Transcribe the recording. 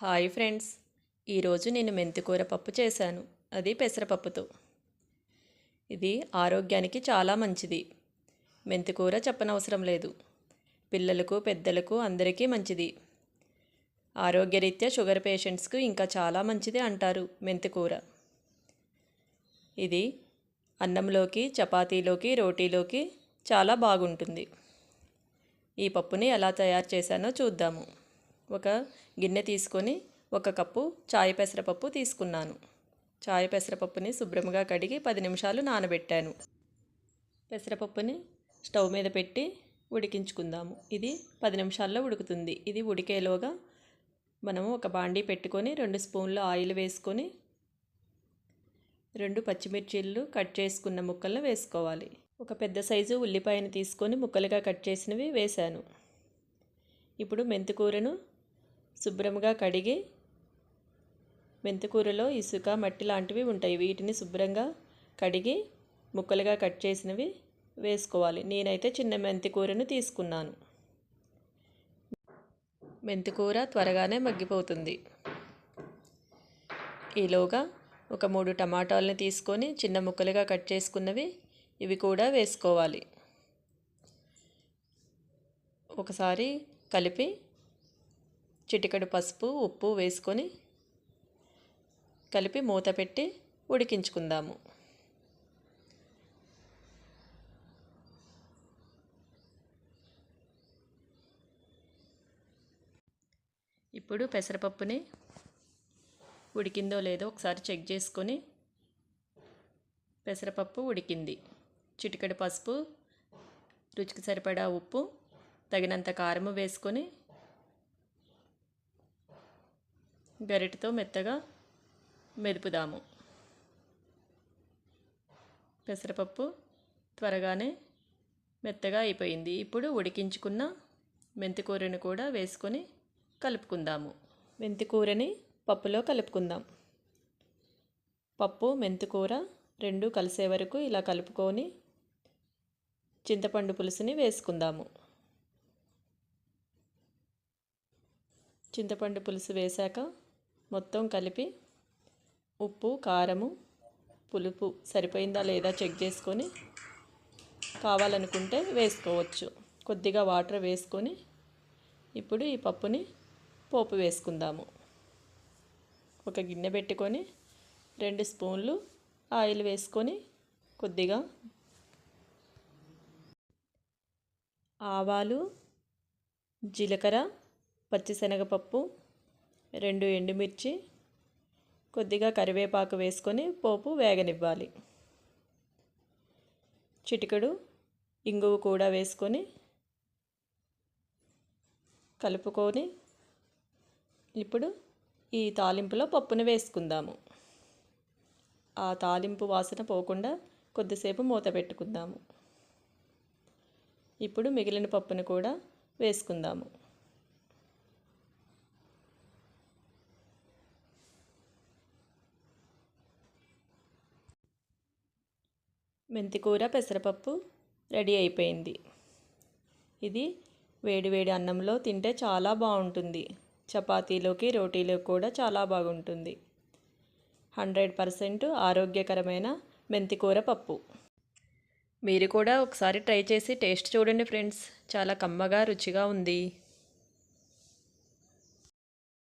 Hi friends. ఈరోజు నేను మెంతికూర పప్పు చేశాను. అది పెసరపప్పుతో. ఇది ఆరోగ్యానికి చాలా మంచిది. మెంతికూర చెప్పనవసరం లేదు. పిల్లలకు పెద్దలకు అందరికీ మంచిది. ఆరోగ్యరీత్యా షుగర్ పేషెంట్స్కు ఇంకా చాలా మంచిది అంటారు మెంతికూర ఇది అన్నంలోకి చపాతీలోకి రోటీలోకి చాలా బాగుంటుంది. ఈ పప్పుని ఎలా తయారు చేశానో చూద్దాము. ఒక గిన్నె తీసుకొని ఒక కప్పు చాయ్ పెసరపప్పు తీసుకున్నాను. చాయ్ పెసరపప్పుని శుభ్రంగా కడిగి పది నిమిషాలు నానబెట్టాను. పెసరపప్పుని స్టవ్ మీద పెట్టి ఉడికించుకుందాము. ఇది పది నిమిషాల్లో ఉడుకుతుంది. ఇది ఉడికేలోగా మనము ఒక బాండీ పెట్టుకొని రెండు స్పూన్లు ఆయిల్ వేసుకొని రెండు పచ్చిమిర్చీలు కట్ చేసుకున్న ముక్కలను వేసుకోవాలి. ఒక పెద్ద సైజు ఉల్లిపాయను తీసుకొని ముక్కలుగా కట్ చేసినవి వేశాను. ఇప్పుడు మెంతికూరను శుభ్రంగా కడిగి మెంతికూరలో ఇసుక మట్టి లాంటివి ఉంటాయి. వీటిని శుభ్రంగా కడిగి ముక్కలుగా కట్ చేసినవి వేసుకోవాలి. నేనైతే చిన్న మెంతికూరను తీసుకున్నాను. మెంతికూర త్వరగానే మగ్గిపోతుంది. ఈలోగా ఒక మూడు టమాటాలను తీసుకొని చిన్న ముక్కలుగా కట్ చేసుకున్నవి ఇవి కూడా వేసుకోవాలి. ఒకసారి కలిపి చిటికడు పసుపు ఉప్పు వేసుకొని కలిపి మూత పెట్టి ఉడికించుకుందాము. ఇప్పుడు పెసరపప్పుని ఉడికిందో లేదో ఒకసారి చెక్ చేసుకొని పెసరపప్పు ఉడికింది. చిటికెడు పసుపు రుచికి సరిపడా ఉప్పు తగినంత కారము వేసుకొని గరిటతో మెత్తగా మెదుపుదాము. పెసరపప్పు త్వరగానే మెత్తగా అయిపోయింది. ఇప్పుడు ఉడికించుకున్న మెంతికూరని కూడా వేసుకొని కలుపుకుందాము. మెంతికూరని పప్పులో కలుపుకుందాం. పప్పు మెంతికూర రెండు కలిసే వరకు ఇలా కలుపుకొని చింతపండు పులుసుని వేసుకుందాము. చింతపండు పులుసు వేశాక మొత్తం కలిపి ఉప్పు కారము పులుపు సరిపోయిందా లేదా చెక్ చేసుకొని కావాలనుకుంటే వేసుకోవచ్చు. కొద్దిగా వాటర్ వేసుకొని ఇప్పుడు ఈ పప్పుని పోపు వేసుకుందాము. ఒక గిన్నె పెట్టుకొని రెండు స్పూన్లు ఆయిల్ వేసుకొని కొద్దిగా ఆవాలు జీలకర్ర పచ్చిశనగపప్పు రెండు ఎండుమిర్చి కొద్దిగా కరివేపాకు వేసుకొని పోపు వేగనివ్వాలి. చిటికెడు ఇంగువ కూడా వేసుకొని కలుపుకొని ఇప్పుడు ఈ తాలింపులో పప్పును వేసుకుందాము. ఆ తాలింపు వాసన పోకుండా కొద్దిసేపు మూత పెట్టుకుందాము. ఇప్పుడు మిగిలిన పప్పును కూడా వేసుకుందాము. మెంతికూర పెసరపప్పు రెడీ అయిపోయింది. ఇది వేడివేడి అన్నంలో తింటే చాలా బాగుంటుంది. చపాతీలోకి రోటీలోకి కూడా చాలా బాగుంటుంది. హండ్రెడ్ పర్సెంట్ ఆరోగ్యకరమైన మెంతికూర పప్పు. మీరు కూడా ఒకసారి ట్రై చేసి టేస్ట్ చూడండి ఫ్రెండ్స్. చాలా కమ్మగా రుచిగా ఉంది.